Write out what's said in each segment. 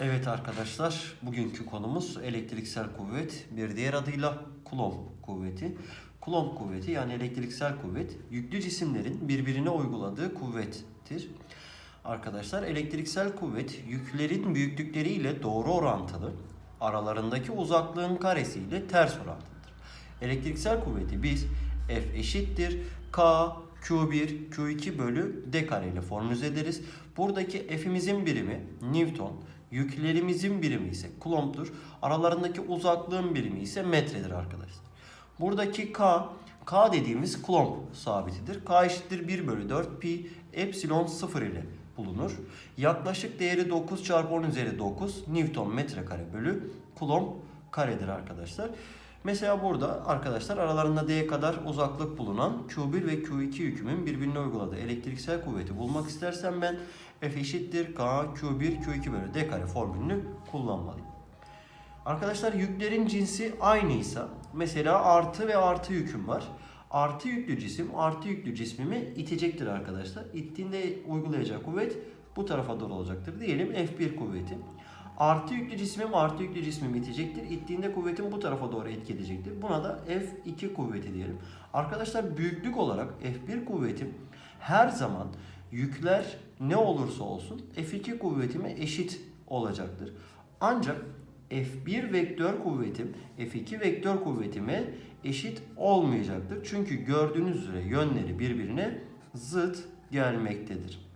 Evet arkadaşlar, bugünkü konumuz elektriksel kuvvet, bir diğer adıyla Coulomb kuvveti. Coulomb kuvveti yani elektriksel kuvvet, yüklü cisimlerin birbirine uyguladığı kuvvettir. Arkadaşlar elektriksel kuvvet yüklerin büyüklükleriyle doğru orantılı, aralarındaki uzaklığın karesiyle ters orantılıdır. Elektriksel kuvveti biz F eşittir K Q1 Q2 bölü D kare ile formüle ederiz. Buradaki F'imizin birimi Newton, yüklerimizin birimi ise Coulomb'dur. Aralarındaki uzaklığın birimi ise metredir arkadaşlar. Buradaki K, K dediğimiz Coulomb sabitidir. K eşittir 1 bölü 4 pi epsilon 0 ile bulunur. Yaklaşık değeri 9 çarpı 10 üzeri 9 Newton metrekare bölü Coulomb karedir arkadaşlar. Mesela burada arkadaşlar aralarında D kadar uzaklık bulunan Q1 ve Q2 yükümün birbirine uyguladığı elektriksel kuvveti bulmak istersem ben F eşittir K Q1 Q2 bölü D kare formülünü kullanmalıyım. Arkadaşlar yüklerin cinsi aynıysa mesela artı ve artı yüküm var. Artı yüklü cisim artı yüklü cismimi itecektir arkadaşlar. İttiğinde uygulayacak kuvvet bu tarafa doğru olacaktır. Diyelim F1 kuvveti. Artı yüklü cismim artı yüklü cismimi itecektir. İttiğinde kuvvetim bu tarafa doğru etki edecektir. Buna da F2 kuvveti diyelim. Arkadaşlar büyüklük olarak F1 kuvvetim her zaman yükler ne olursa olsun F2 kuvvetime eşit olacaktır. Ancak F1 vektör kuvvetim F2 vektör kuvvetime eşit olmayacaktır. Çünkü gördüğünüz üzere yönleri birbirine zıt gelmektedir.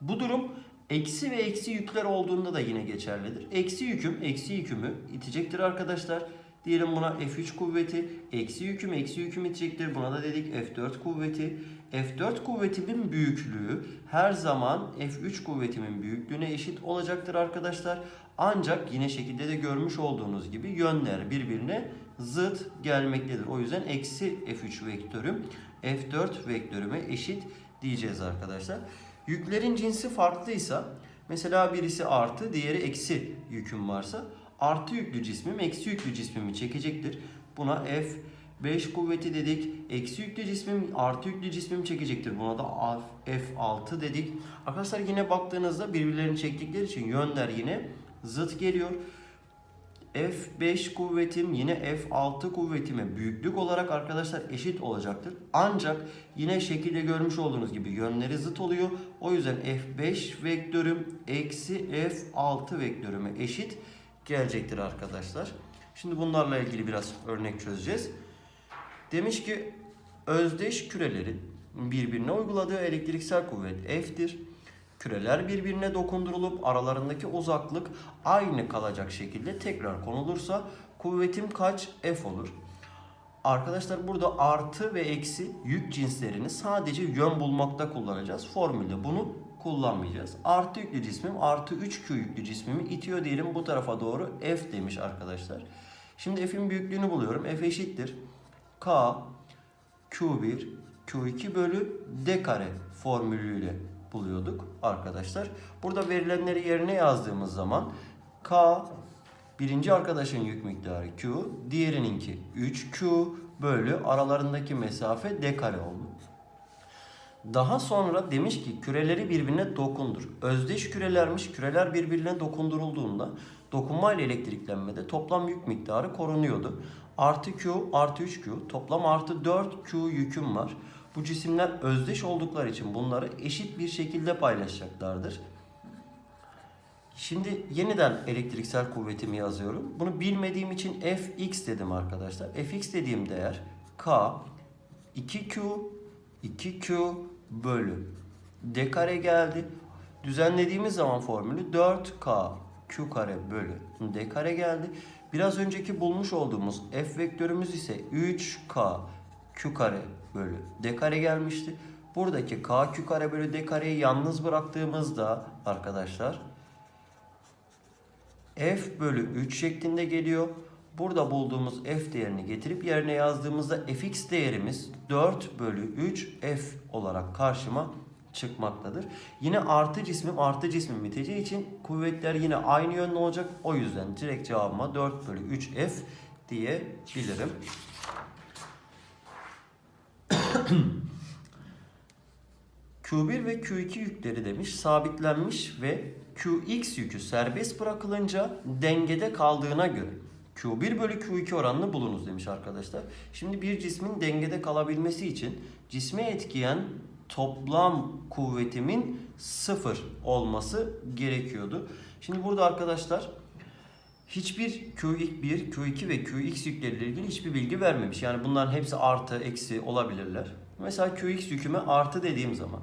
Bu durum eksi ve eksi yükler olduğunda da yine geçerlidir. Eksi yüküm eksi yükümü itecektir arkadaşlar. Diyelim buna F3 kuvveti, eksi yüküm eksi yüküm itecektir. Buna da dedik F4 kuvveti. F4 kuvvetimin büyüklüğü her zaman F3 kuvvetimin büyüklüğüne eşit olacaktır arkadaşlar. Ancak yine şekilde de görmüş olduğunuz gibi yönler birbirine zıt gelmektedir. O yüzden eksi F3 vektörüm F4 vektörüme eşit diyeceğiz arkadaşlar. Yüklerin cinsi farklıysa mesela birisi artı diğeri eksi yüküm varsa artı yüklü cismim eksi yüklü cismimi çekecektir. Buna F5 kuvveti dedik. Eksi yüklü cismim artı yüklü cismimi çekecektir. Buna da F6 dedik. Arkadaşlar yine baktığınızda birbirlerini çektikleri için yönler yine zıt geliyor. F5 kuvvetim yine F6 kuvvetime büyüklük olarak arkadaşlar eşit olacaktır. Ancak yine şekilde görmüş olduğunuz gibi yönleri zıt oluyor. O yüzden F5 vektörüm eksi F6 vektörüme eşit gelecektir arkadaşlar. Şimdi bunlarla ilgili biraz örnek çözeceğiz. Demiş ki özdeş kürelerin birbirine uyguladığı elektriksel kuvvet F'tir. Küreler birbirine dokundurulup aralarındaki uzaklık aynı kalacak şekilde tekrar konulursa kuvvetim kaç F olur? Arkadaşlar burada artı ve eksi yük cinslerini sadece yön bulmakta kullanacağız. Formülde bunu kullanmayacağız. Artı yüklü cismim artı 3Q yüklü cismimi itiyor diyelim bu tarafa doğru F demiş arkadaşlar. Şimdi F'in büyüklüğünü buluyorum. F eşittir. K Q1 Q2 bölü D kare formülüyle buluyorduk arkadaşlar. Burada verilenleri yerine yazdığımız zaman K birinci arkadaşın yük miktarı Q, diğerininki 3Q bölü aralarındaki mesafe D kare oldu. Daha sonra demiş ki küreleri birbirine dokundur. Özdeş kürelermiş. Küreler birbirine dokundurulduğunda dokunma ile elektriklenmede toplam yük miktarı korunuyordu. Artı Q artı 3Q toplam artı 4Q yüküm var. Bu cisimler özdeş oldukları için bunları eşit bir şekilde paylaşacaklardır. Şimdi yeniden elektriksel kuvvetimi yazıyorum. Bunu bilmediğim için Fx dedim arkadaşlar. Fx dediğim değer K 2Q 2Q bölü D kare geldi. Düzenlediğimiz zaman formülü 4K Q kare bölü D kare geldi. Biraz önceki bulmuş olduğumuz F vektörümüz ise 3K Q kare bölü D kare gelmişti. Buradaki K Q kare bölü D kareyi yalnız bıraktığımızda arkadaşlar F bölü 3 şeklinde geliyor. Burada bulduğumuz f değerini getirip yerine yazdığımızda fx değerimiz 4 bölü 3 f olarak karşıma çıkmaktadır. Yine artı cismim artı cismim biteceği için kuvvetler yine aynı yönde olacak. O yüzden direkt cevabıma 4 bölü 3 f diyebilirim. Q1 ve Q2 yükleri demiş sabitlenmiş ve Qx yükü serbest bırakılınca dengede kaldığına göre Q1 bölü Q2 oranını bulunuz demiş arkadaşlar. Şimdi bir cismin dengede kalabilmesi için cisme etkiyen toplam kuvvetimin sıfır olması gerekiyordu. Şimdi burada arkadaşlar hiçbir Q1, Q2 ve Qx yükleriyle ilgili hiçbir bilgi vermemiş. Yani bunların hepsi artı, eksi olabilirler. Mesela Qx yüküme artı dediğim zaman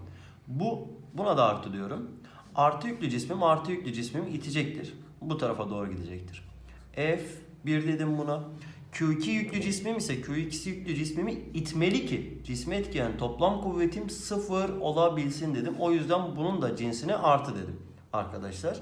bu buna da artı diyorum. Artı yüklü cismim artı yüklü cismimi itecektir. Bu tarafa doğru gidecektir. F 1 dedim buna. Q2 yüklü cismim ise Q2 yüklü cismimi itmeli ki cisme etkileyen toplam kuvvetim sıfır olabilsin dedim. O yüzden bunun da cinsine artı dedim arkadaşlar.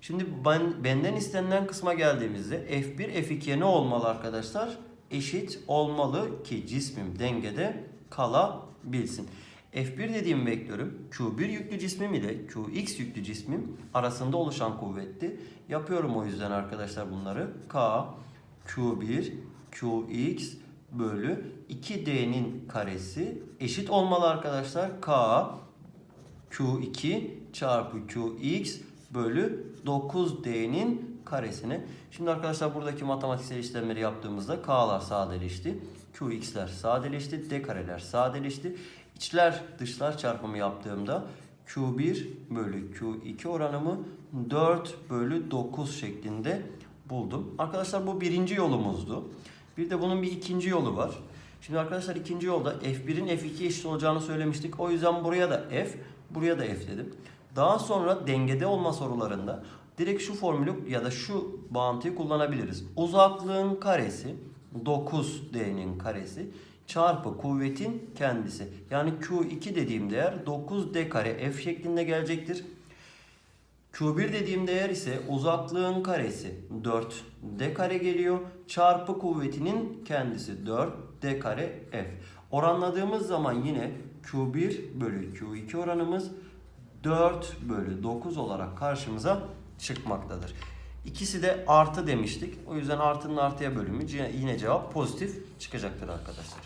Şimdi ben, benden istenilen kısma geldiğimizde F1 F2'ye ne olmalı arkadaşlar? Eşit olmalı ki cismim dengede kalabilsin. F1 dediğim vektörüm Q1 yüklü cismim ile Qx yüklü cismim arasında oluşan kuvvetti. Yapıyorum o yüzden arkadaşlar bunları. K Q1 Qx bölü 2D'nin karesi eşit olmalı arkadaşlar. K Q2 çarpı Qx bölü 9D'nin karesine. Şimdi arkadaşlar buradaki matematiksel işlemleri yaptığımızda K'lar sadeleşti. Qx'ler sadeleşti. D kareler sadeleşti. İçler dışlar çarpımı yaptığımda Q1 bölü Q2 oranımı 4 bölü 9 şeklinde buldum. Arkadaşlar bu birinci yolumuzdu. Bir de bunun bir ikinci yolu var. Şimdi arkadaşlar ikinci yolda F1'in F2'ye eşit olacağını söylemiştik. O yüzden buraya da F, buraya da F dedim. Daha sonra dengede olma sorularında direkt şu formülü ya da şu bağıntıyı kullanabiliriz. Uzaklığın karesi 9D'nin karesi çarpı kuvvetin kendisi. Yani Q2 dediğim değer 9D kare F şeklinde gelecektir. Q1 dediğim değer ise uzaklığın karesi 4D kare geliyor. Çarpı kuvvetinin kendisi 4D kare F. Oranladığımız zaman yine Q1 bölü Q2 oranımız 4 bölü 9 olarak karşımıza çıkmaktadır. İkisi de artı demiştik. O yüzden artının artıya bölümü yine cevap pozitif çıkacaktır arkadaşlar.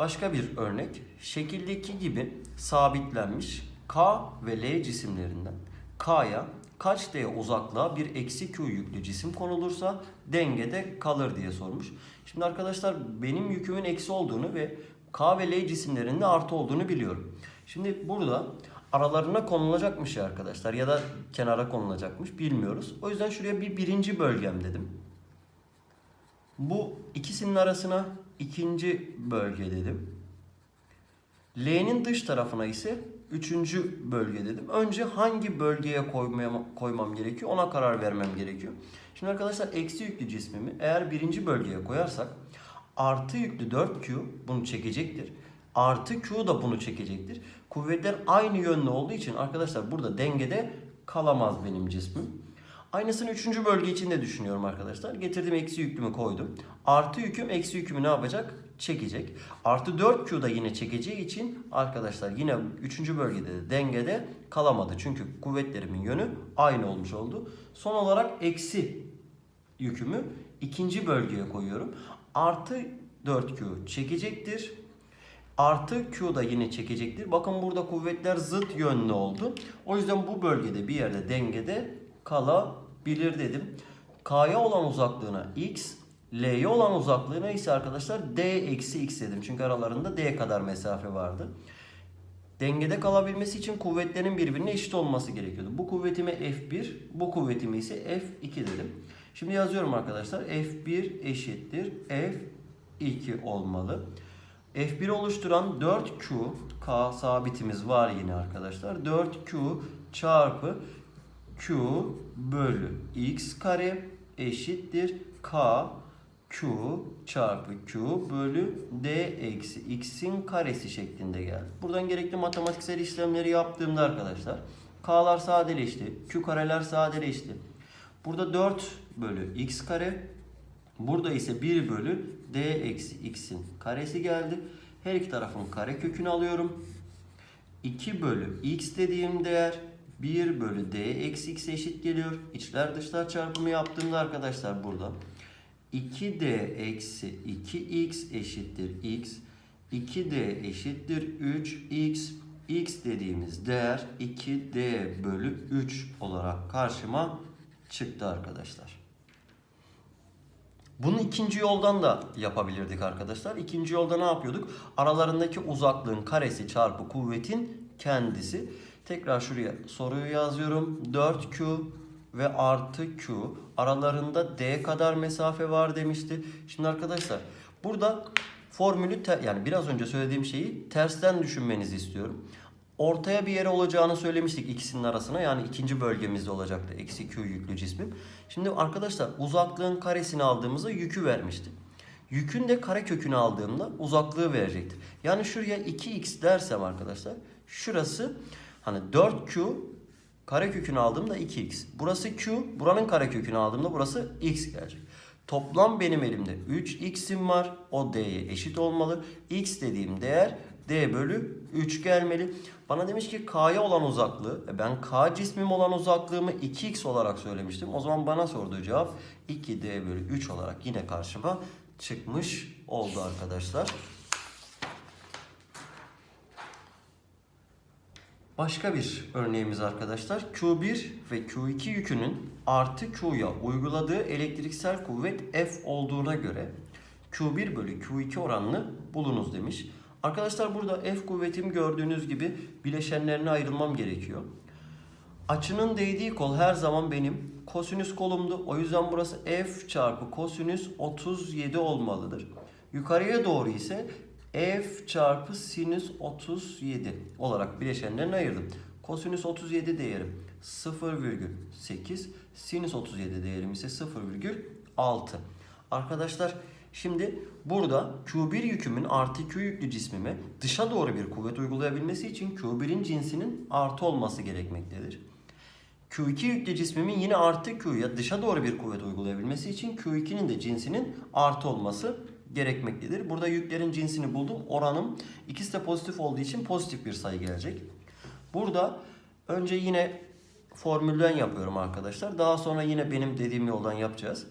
Başka bir örnek. Şekildeki gibi sabitlenmiş K ve L cisimlerinden K'ya kaç D uzaklığa bir eksi Q yüklü cisim konulursa dengede kalır diye sormuş. Şimdi arkadaşlar benim yükümün eksi olduğunu ve K ve L cisimlerinde artı olduğunu biliyorum. Şimdi burada aralarına konulacakmış ya arkadaşlar ya da kenara konulacakmış bilmiyoruz. O yüzden şuraya bir birinci bölgem dedim. Bu ikisinin arasına ikinci bölge dedim. L'nin dış tarafına ise üçüncü bölge dedim. Önce hangi bölgeye koymam, koymam gerekiyor ona karar vermem gerekiyor. Şimdi arkadaşlar eksi yüklü cismimi eğer birinci bölgeye koyarsak artı yüklü 4Q bunu çekecektir. Artı Q da bunu çekecektir. Kuvvetler aynı yönlü olduğu için arkadaşlar burada dengede kalamaz benim cismim. Aynısını üçüncü bölge için de düşünüyorum arkadaşlar. Getirdim eksi yüklümü koydum. Artı yüküm eksi yükümü ne yapacak? Çekecek. Artı 4Q da yine çekeceği için arkadaşlar yine üçüncü bölgede de dengede kalamadı. Çünkü kuvvetlerimin yönü aynı olmuş oldu. Son olarak eksi yükümü ikinci bölgeye koyuyorum. Artı 4Q çekecektir. Artı Q da yine çekecektir. Bakın burada kuvvetler zıt yönlü oldu. O yüzden bu bölgede bir yerde dengede kalabilir dedim. K'ya olan uzaklığına x, L'ye olan uzaklığına ise arkadaşlar D eksi x dedim. Çünkü aralarında D kadar mesafe vardı. Dengede kalabilmesi için kuvvetlerin birbirine eşit olması gerekiyordu. Bu kuvvetime F1, bu kuvvetime ise F2 dedim. Şimdi yazıyorum arkadaşlar. F1 eşittir F2 olmalı. F1 oluşturan 4Q K sabitimiz var yine arkadaşlar. 4Q çarpı Q bölü X kare eşittir K Q çarpı Q bölü D eksi X'in karesi şeklinde geldi. Buradan gerekli matematiksel işlemleri yaptığımda arkadaşlar K'lar sadeleşti. Q kareler sadeleşti. Burada 4 bölü X kare Burada ise 1 bölü d eksi x'in karesi geldi. Her iki tarafın kare kökünü alıyorum. 2 bölü x dediğim değer 1 bölü d eksi x eşit geliyor. İçler dışlar çarpımı yaptığımda arkadaşlar burada 2d eksi 2x eşittir x. 2d eşittir 3x. x dediğimiz değer 2d bölü 3 olarak karşıma çıktı arkadaşlar. Bunu ikinci yoldan da yapabilirdik arkadaşlar. İkinci yolda ne yapıyorduk? Aralarındaki uzaklığın karesi çarpı kuvvetin kendisi. Tekrar şuraya soruyu yazıyorum. 4Q ve artı Q aralarında D kadar mesafe var demişti. Şimdi arkadaşlar burada formülü yani biraz önce söylediğim şeyi tersten düşünmenizi istiyorum. Ortaya bir yere olacağını söylemiştik ikisinin arasına. Yani ikinci bölgemizde olacaktı. Eksi Q yüklü cismin. Şimdi arkadaşlar uzaklığın karesini aldığımızda yükü vermişti. Yükün de kare kökünü aldığımda uzaklığı verecektir. Yani şuraya 2x dersem arkadaşlar şurası hani 4q kare kökünü aldığımda 2x. Burası q, buranın kare kökünü aldığımda burası x gelecek. Toplam benim elimde 3x'im var. O d'ye eşit olmalı. x dediğim değer d bölü 3 gelmeli. Bana demiş ki k'ya olan uzaklığı. e Ben k cismim olan uzaklığımı 2x olarak söylemiştim. O zaman bana sorduğu cevap 2d bölü 3 olarak yine karşıma çıkmış oldu arkadaşlar. Başka bir örneğimiz arkadaşlar. Q1 ve Q2 yükünün artı Q'ya uyguladığı elektriksel kuvvet F olduğuna göre Q1 bölü Q2 oranını bulunuz demiş. Arkadaşlar burada F kuvvetim gördüğünüz gibi bileşenlerine ayrılmam gerekiyor. Açının değdiği kol her zaman benim kosinüs kolumdu. O yüzden burası F çarpı kosinüs 37 olmalıdır. Yukarıya doğru ise F çarpı sinüs 37 olarak bileşenlerini ayırdım. Kosinüs 37 değerim 0,8. Sinüs 37 değerim ise 0,6. Arkadaşlar şimdi burada Q1 yükümün artı Q yüklü cismime dışa doğru bir kuvvet uygulayabilmesi için Q1'in cinsinin artı olması gerekmektedir. Q2 yüklü cismimin yine artı Q'ya dışa doğru bir kuvvet uygulayabilmesi için Q2'nin de cinsinin artı olması gerekmektedir. Burada yüklerin cinsini buldum. Oranım ikisi de pozitif olduğu için pozitif bir sayı gelecek. Burada önce yine formülden yapıyorum arkadaşlar. Daha sonra yine benim dediğim yoldan yapacağız.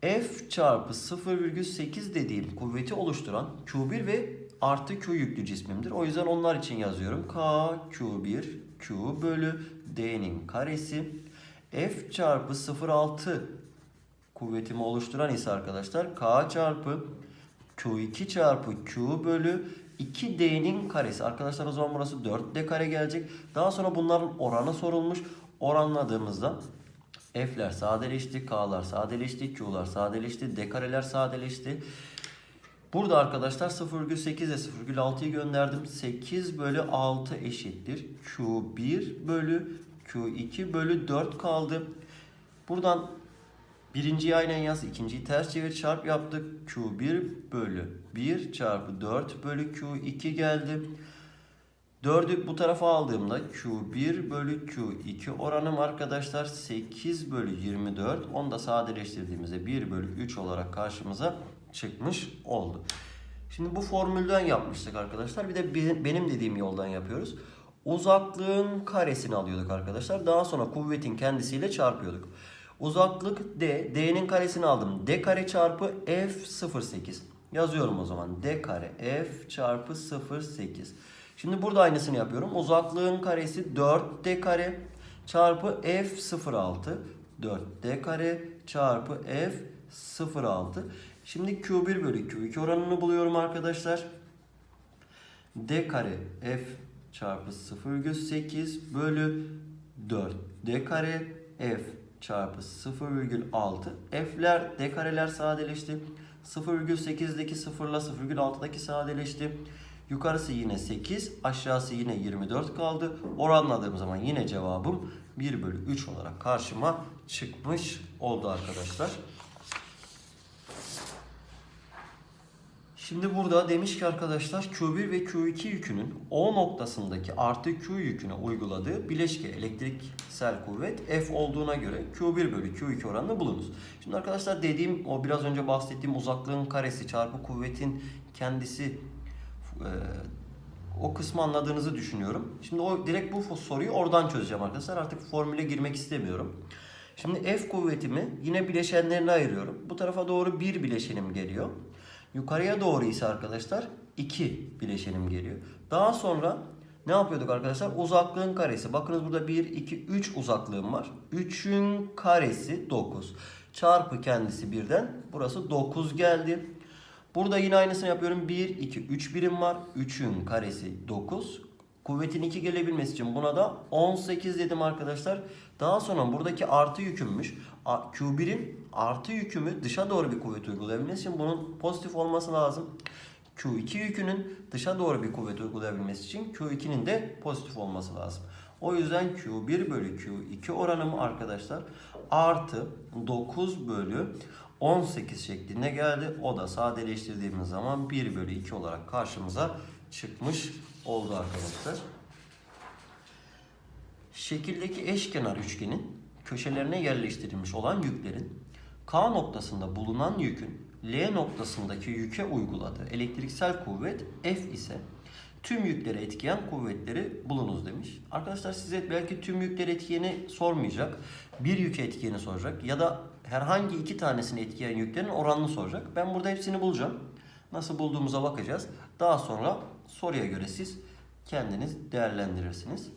F çarpı 0,8 dediğim kuvveti oluşturan Q1 ve artı Q yüklü cismimdir. O yüzden onlar için yazıyorum. K Q1 Q bölü D'nin karesi. F çarpı 0,6 kuvvetimi oluşturan ise arkadaşlar K çarpı Q2 çarpı Q bölü 2D'nin karesi. Arkadaşlar o zaman burası 4D kare gelecek. Daha sonra bunların oranı sorulmuş. Oranladığımızda F'ler sadeleşti, K'lar sadeleşti, Q'lar sadeleşti, D kareler sadeleşti. Burada arkadaşlar 0,8 ile 0,6'yı gönderdim. 8 bölü 6 eşittir. Q1 bölü Q2 bölü 4 kaldı. Buradan birinciyi aynen yaz, ikinciyi ters çevir çarp yaptık. Q1 bölü 1 çarpı 4 bölü Q2 geldi. 4'ü bu tarafa aldığımda Q1 bölü Q2 oranım arkadaşlar 8 bölü 24. Onu da sadeleştirdiğimizde 1 bölü 3 olarak karşımıza çıkmış oldu. Şimdi bu formülden yapmıştık arkadaşlar. Bir de benim dediğim yoldan yapıyoruz. Uzaklığın karesini alıyorduk arkadaşlar. Daha sonra kuvvetin kendisiyle çarpıyorduk. Uzaklık D. D'nin karesini aldım. D kare çarpı F 0,8. Yazıyorum o zaman. D kare F çarpı 0,8. Şimdi burada aynısını yapıyorum. Uzaklığın karesi 4D kare çarpı F 0,6. 4D kare çarpı F 0,6. Şimdi Q1 bölü Q2 oranını buluyorum arkadaşlar. D kare F çarpı 0,8 bölü 4 D kare F çarpı 0,6 F'ler D kareler sadeleşti. 0,8'deki 0 ile 0,6'daki sadeleşti. Yukarısı yine 8, aşağısı yine 24 kaldı. Oranladığım zaman yine cevabım 1 bölü 3 olarak karşıma çıkmış oldu arkadaşlar. Şimdi burada demiş ki arkadaşlar Q1 ve Q2 yükünün O noktasındaki artı Q yüküne uyguladığı bileşke elektriksel kuvvet F olduğuna göre Q1 bölü Q2 oranını bulunuz. Şimdi arkadaşlar dediğim o biraz önce bahsettiğim uzaklığın karesi çarpı kuvvetin kendisi e, o kısmı anladığınızı düşünüyorum. Şimdi o direkt bu soruyu oradan çözeceğim arkadaşlar. Artık formüle girmek istemiyorum. Şimdi F kuvvetimi yine bileşenlerine ayırıyorum. Bu tarafa doğru bir bileşenim geliyor. Yukarıya doğru ise arkadaşlar 2 bileşenim geliyor. Daha sonra ne yapıyorduk arkadaşlar? Uzaklığın karesi. Bakınız burada 1, 2, 3 uzaklığım var. 3'ün karesi 9. Çarpı kendisi birden. Burası 9 geldi. Burada yine aynısını yapıyorum. 1, 2, 3 birim var. 3'ün karesi 9. Kuvvetin 2 gelebilmesi için buna da 18 dedim arkadaşlar. Daha sonra buradaki artı yükümmüş. A- Q1'in artı yükümü dışa doğru bir kuvvet uygulayabilmesi için bunun pozitif olması lazım. Q2 yükünün dışa doğru bir kuvvet uygulayabilmesi için Q2'nin de pozitif olması lazım. O yüzden Q1 bölü Q2 oranımı arkadaşlar artı 9 bölü 18 şeklinde geldi. O da sadeleştirdiğimiz zaman 1 bölü 2 olarak karşımıza çıkmış oldu arkadaşlar. Şekildeki eşkenar üçgenin köşelerine yerleştirilmiş olan yüklerin K noktasında bulunan yükün L noktasındaki yüke uyguladığı elektriksel kuvvet F ise tüm yükleri etkileyen kuvvetleri bulunuz demiş. Arkadaşlar size belki tüm yükleri etkileyeni sormayacak. Bir yüke etkileyeni soracak ya da herhangi iki tanesini etkileyen yüklerin oranını soracak. Ben burada hepsini bulacağım. Nasıl bulduğumuza bakacağız. Daha sonra soruya göre siz kendiniz değerlendirirsiniz.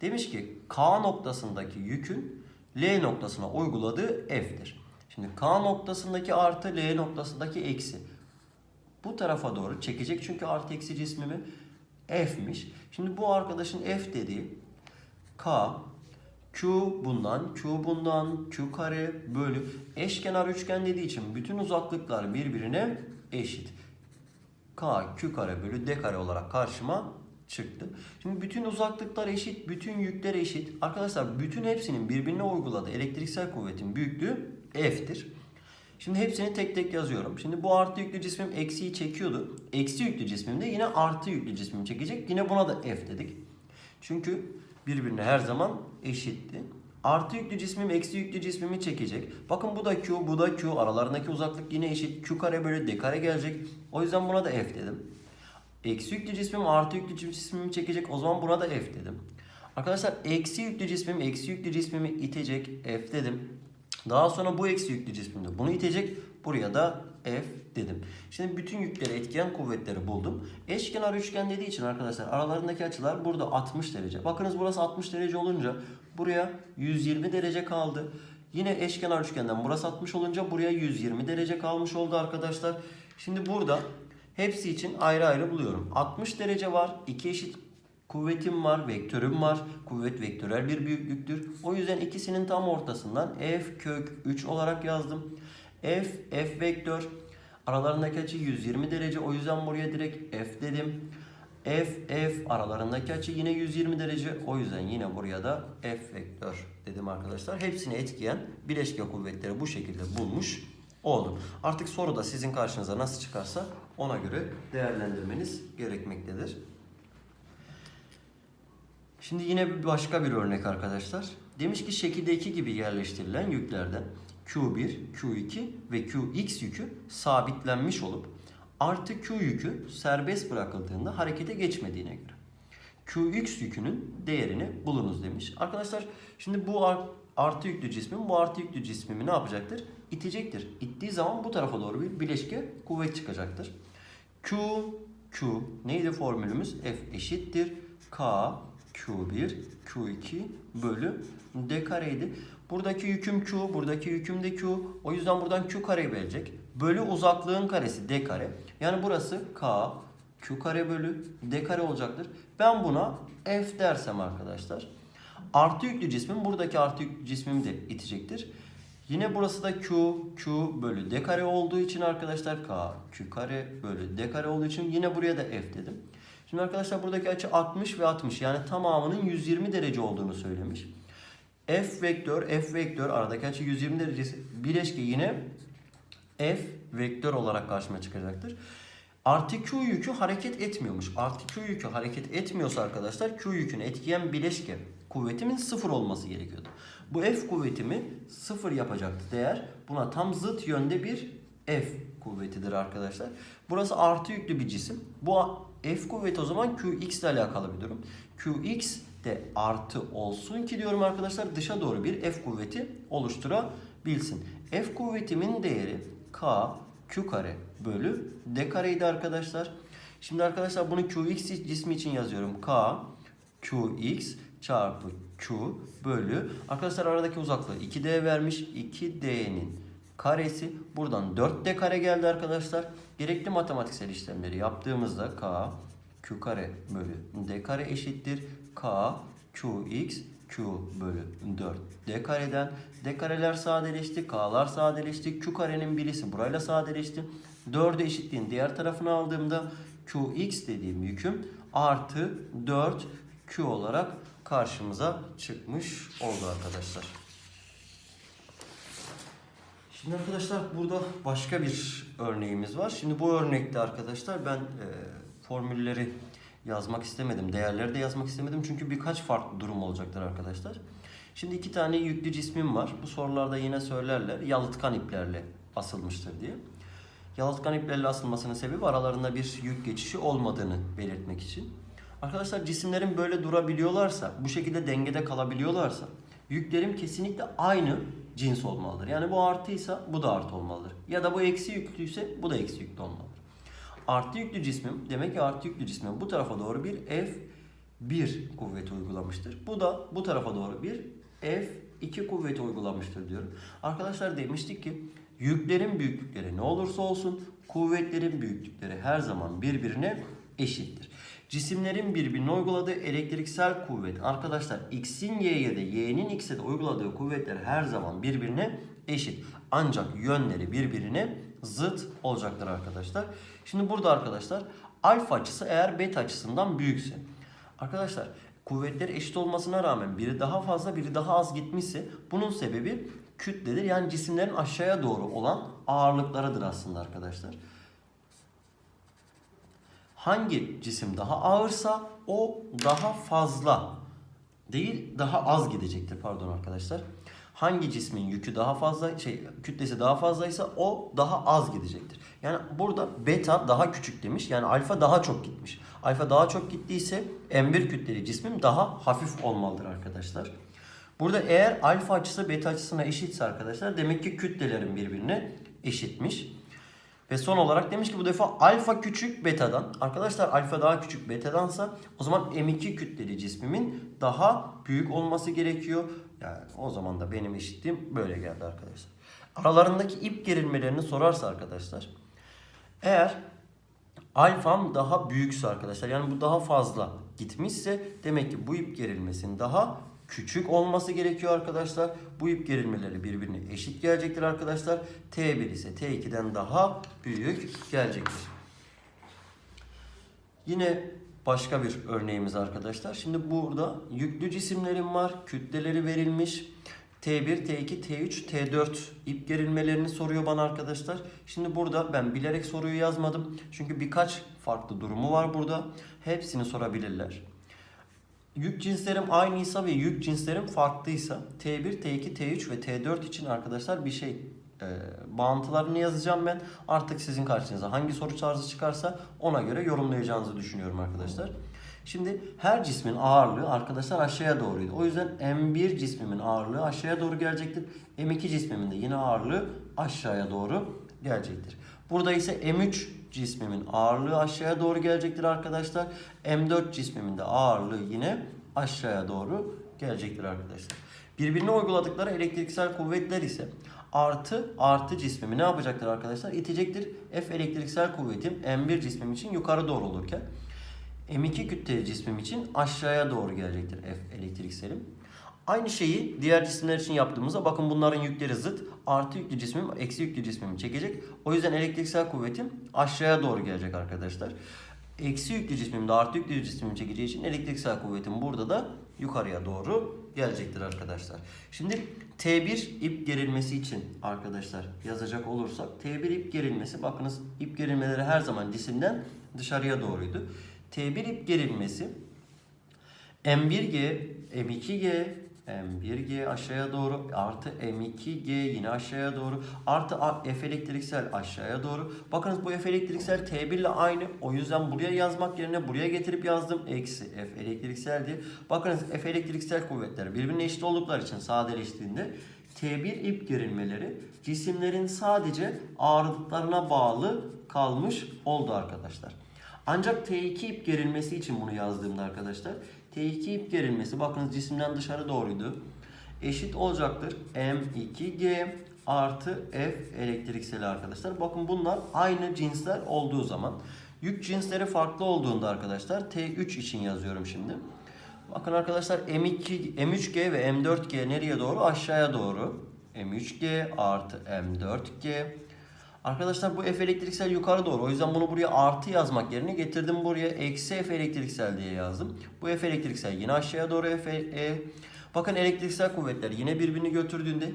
Demiş ki K noktasındaki yükün L noktasına uyguladığı F'tir. Şimdi K noktasındaki artı L noktasındaki eksi. Bu tarafa doğru çekecek çünkü artı eksi cismimi F'miş. Şimdi bu arkadaşın F dediği K Q bundan, Q bundan, Q kare bölü eşkenar üçgen dediği için bütün uzaklıklar birbirine eşit. K Q kare bölü D kare olarak karşıma çıktı. Şimdi bütün uzaklıklar eşit, bütün yükler eşit. Arkadaşlar bütün hepsinin birbirine uyguladığı elektriksel kuvvetin büyüklüğü F'tir. Şimdi hepsini tek tek yazıyorum. Şimdi bu artı yüklü cismim eksiyi çekiyordu. Eksi yüklü cismim de yine artı yüklü cismimi çekecek. Yine buna da F dedik. Çünkü birbirine her zaman eşitti. Artı yüklü cismim eksi yüklü cismimi çekecek. Bakın bu da Q, bu da Q. Aralarındaki uzaklık yine eşit. Q kare bölü D kare gelecek. O yüzden buna da F dedim. Eksi yüklü cismim artı yüklü cismimi çekecek. O zaman buna da F dedim. Arkadaşlar eksi yüklü cismim eksi yüklü cismimi itecek. F dedim. Daha sonra bu eksi yüklü cismimde bunu itecek. Buraya da F dedim. Şimdi bütün yükleri etkileyen kuvvetleri buldum. Eşkenar üçgen dediği için arkadaşlar aralarındaki açılar burada 60 derece. Bakınız burası 60 derece olunca buraya 120 derece kaldı. Yine eşkenar üçgenden burası 60 olunca buraya 120 derece kalmış oldu arkadaşlar. Şimdi burada hepsi için ayrı ayrı buluyorum. 60 derece var. iki eşit kuvvetim var, vektörüm var. Kuvvet vektörel bir büyüklüktür. O yüzden ikisinin tam ortasından f kök 3 olarak yazdım. F, f vektör. Aralarındaki açı 120 derece. O yüzden buraya direkt f dedim. F, f aralarındaki açı yine 120 derece. O yüzden yine buraya da f vektör dedim arkadaşlar. Hepsini etkileyen bileşke kuvvetleri bu şekilde bulmuş oldum. Artık soruda sizin karşınıza nasıl çıkarsa ona göre değerlendirmeniz gerekmektedir. Şimdi yine bir başka bir örnek arkadaşlar. Demiş ki şekilde 2 gibi yerleştirilen yüklerden Q1, Q2 ve Qx yükü sabitlenmiş olup artı Q yükü serbest bırakıldığında harekete geçmediğine göre Qx yükünün değerini bulunuz demiş. Arkadaşlar şimdi bu art- artı yüklü cismin bu artı yüklü cismimi ne yapacaktır? İtecektir. İttiği zaman bu tarafa doğru bir bileşke kuvvet çıkacaktır. Q, Q neydi formülümüz? F eşittir. K, Q1, Q2 bölü D kareydi. Buradaki yüküm Q, buradaki yüküm de Q. O yüzden buradan Q kare gelecek. Bölü uzaklığın karesi D kare. Yani burası K, Q kare bölü D kare olacaktır. Ben buna F dersem arkadaşlar. Artı yüklü cismin buradaki artı yüklü cismimi de itecektir. Yine burası da Q, Q bölü D kare olduğu için arkadaşlar K, Q kare bölü D kare olduğu için yine buraya da F dedim. Şimdi arkadaşlar buradaki açı 60 ve 60 yani tamamının 120 derece olduğunu söylemiş. F vektör, F vektör aradaki açı 120 derecesi bileşke yine F vektör olarak karşıma çıkacaktır. Artı Q yükü hareket etmiyormuş. Artı Q yükü hareket etmiyorsa arkadaşlar Q yükünü etkileyen bileşke kuvvetimin sıfır olması gerekiyordu. Bu F kuvvetimi sıfır yapacaktı değer. Buna tam zıt yönde bir F kuvvetidir arkadaşlar. Burası artı yüklü bir cisim. Bu F kuvveti o zaman Qx ile alakalı bir durum. Qx de artı olsun ki diyorum arkadaşlar dışa doğru bir F kuvveti oluşturabilsin. F kuvvetimin değeri K Q kare bölü D kareydi arkadaşlar. Şimdi arkadaşlar bunu Qx cismi için yazıyorum. K Qx çarpı Q bölü. Arkadaşlar aradaki uzaklığı 2D vermiş. 2D'nin karesi. Buradan 4D kare geldi arkadaşlar. Gerekli matematiksel işlemleri yaptığımızda K Q kare bölü D kare eşittir. K Qx Q bölü 4 D kareden D kareler sadeleşti. K'lar sadeleşti. Q karenin birisi burayla sadeleşti. 4'ü eşitliğin diğer tarafını aldığımda Qx dediğim yüküm artı 4 Q olarak karşımıza çıkmış oldu arkadaşlar. Şimdi arkadaşlar burada başka bir örneğimiz var. Şimdi bu örnekte arkadaşlar ben e, formülleri yazmak istemedim. Değerleri de yazmak istemedim. Çünkü birkaç farklı durum olacaktır arkadaşlar. Şimdi iki tane yüklü cismim var. Bu sorularda yine söylerler. Yalıtkan iplerle asılmıştır diye. Yalıtkan iplerle asılmasının sebebi aralarında bir yük geçişi olmadığını belirtmek için. Arkadaşlar cisimlerin böyle durabiliyorlarsa, bu şekilde dengede kalabiliyorlarsa yüklerim kesinlikle aynı cins olmalıdır. Yani bu artıysa bu da artı olmalıdır. Ya da bu eksi yüklüyse bu da eksi yüklü olmalıdır. Artı yüklü cismim demek ki artı yüklü cismim bu tarafa doğru bir F1 kuvveti uygulamıştır. Bu da bu tarafa doğru bir F2 kuvveti uygulamıştır diyorum. Arkadaşlar demiştik ki yüklerin büyüklükleri ne olursa olsun kuvvetlerin büyüklükleri her zaman birbirine eşittir. Cisimlerin birbirine uyguladığı elektriksel kuvvet arkadaşlar x'in y'ye de y'nin x'e de uyguladığı kuvvetler her zaman birbirine eşit. Ancak yönleri birbirine zıt olacaktır arkadaşlar. Şimdi burada arkadaşlar alfa açısı eğer beta açısından büyükse. Arkadaşlar kuvvetler eşit olmasına rağmen biri daha fazla biri daha az gitmişse bunun sebebi kütledir. Yani cisimlerin aşağıya doğru olan ağırlıklarıdır aslında arkadaşlar. Hangi cisim daha ağırsa o daha fazla değil daha az gidecektir pardon arkadaşlar. Hangi cismin yükü daha fazla şey kütlesi daha fazlaysa o daha az gidecektir. Yani burada beta daha küçük demiş. Yani alfa daha çok gitmiş. Alfa daha çok gittiyse M1 kütleli cismim daha hafif olmalıdır arkadaşlar. Burada eğer alfa açısı beta açısına eşitse arkadaşlar demek ki kütlelerin birbirine eşitmiş. Ve son olarak demiş ki bu defa alfa küçük betadan. Arkadaşlar alfa daha küçük betadansa o zaman M2 kütleli cismimin daha büyük olması gerekiyor. Yani o zaman da benim eşitliğim böyle geldi arkadaşlar. Aralarındaki ip gerilmelerini sorarsa arkadaşlar. Eğer alfam daha büyükse arkadaşlar yani bu daha fazla gitmişse demek ki bu ip gerilmesinin daha küçük olması gerekiyor arkadaşlar. Bu ip gerilmeleri birbirine eşit gelecektir arkadaşlar. T1 ise T2'den daha büyük gelecektir. Yine başka bir örneğimiz arkadaşlar. Şimdi burada yüklü cisimlerim var. Kütleleri verilmiş. T1, T2, T3, T4 ip gerilmelerini soruyor bana arkadaşlar. Şimdi burada ben bilerek soruyu yazmadım. Çünkü birkaç farklı durumu var burada. Hepsini sorabilirler. Yük cinslerim aynıysa ve yük cinslerim farklıysa T1, T2, T3 ve T4 için arkadaşlar bir şey e, bağıntılarını yazacağım ben. Artık sizin karşınıza hangi soru tarzı çıkarsa ona göre yorumlayacağınızı düşünüyorum arkadaşlar. Şimdi her cismin ağırlığı arkadaşlar aşağıya doğruydu. O yüzden M1 cismimin ağırlığı aşağıya doğru gelecektir. M2 cismimin de yine ağırlığı aşağıya doğru gelecektir. Burada ise M3 cismimin ağırlığı aşağıya doğru gelecektir arkadaşlar. M4 cismimin de ağırlığı yine aşağıya doğru gelecektir arkadaşlar. Birbirine uyguladıkları elektriksel kuvvetler ise artı artı cismimi ne yapacaktır arkadaşlar? İtecektir. F elektriksel kuvvetim M1 cismim için yukarı doğru olurken M2 kütleli cismim için aşağıya doğru gelecektir F elektrikselim. Aynı şeyi diğer cisimler için yaptığımızda bakın bunların yükleri zıt. Artı yüklü cismim eksi yüklü cismimi çekecek. O yüzden elektriksel kuvvetim aşağıya doğru gelecek arkadaşlar. Eksi yüklü cismim de artı yüklü cismimi çekeceği için elektriksel kuvvetim burada da yukarıya doğru gelecektir arkadaşlar. Şimdi T1 ip gerilmesi için arkadaşlar yazacak olursak T1 ip gerilmesi bakınız ip gerilmeleri her zaman cisimden dışarıya doğruydu. T1 ip gerilmesi M1G, M2G, M1G aşağıya doğru artı M2G yine aşağıya doğru artı F elektriksel aşağıya doğru. Bakınız bu F elektriksel T1 ile aynı. O yüzden buraya yazmak yerine buraya getirip yazdım. Eksi F elektriksel diye. Bakınız F elektriksel kuvvetler birbirine eşit oldukları için sadeleştiğinde T1 ip gerilmeleri cisimlerin sadece ağırlıklarına bağlı kalmış oldu arkadaşlar. Ancak T2 ip gerilmesi için bunu yazdığımda arkadaşlar T2 ip gerilmesi bakınız cisimden dışarı doğruydu. Eşit olacaktır M2G artı F elektrikseli arkadaşlar. Bakın bunlar aynı cinsler olduğu zaman. Yük cinsleri farklı olduğunda arkadaşlar T3 için yazıyorum şimdi. Bakın arkadaşlar M2, M3G ve M4G nereye doğru? Aşağıya doğru. M3G artı M4G. Arkadaşlar bu F elektriksel yukarı doğru. O yüzden bunu buraya artı yazmak yerine getirdim buraya eksi F elektriksel diye yazdım. Bu F elektriksel yine aşağıya doğru F E. Bakın elektriksel kuvvetler yine birbirini götürdüğünde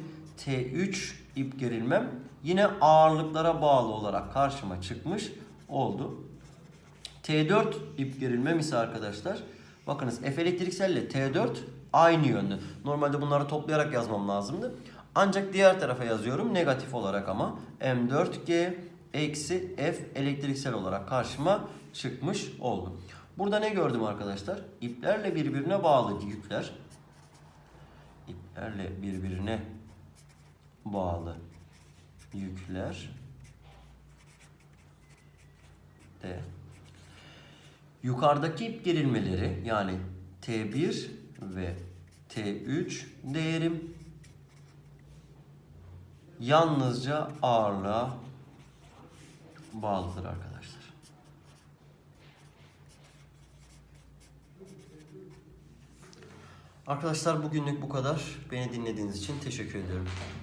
T3 ip gerilmem yine ağırlıklara bağlı olarak karşıma çıkmış oldu. T4 ip gerilmem ise arkadaşlar bakınız F elektriksel ile T4 aynı yönde. Normalde bunları toplayarak yazmam lazımdı. Ancak diğer tarafa yazıyorum negatif olarak ama M4G eksi F elektriksel olarak karşıma çıkmış oldu. Burada ne gördüm arkadaşlar? İplerle birbirine bağlı yükler. İplerle birbirine bağlı yükler de yukarıdaki ip gerilmeleri yani T1 ve T3 değerim yalnızca ağırlığa bağlıdır arkadaşlar. Arkadaşlar bugünlük bu kadar. Beni dinlediğiniz için teşekkür ediyorum.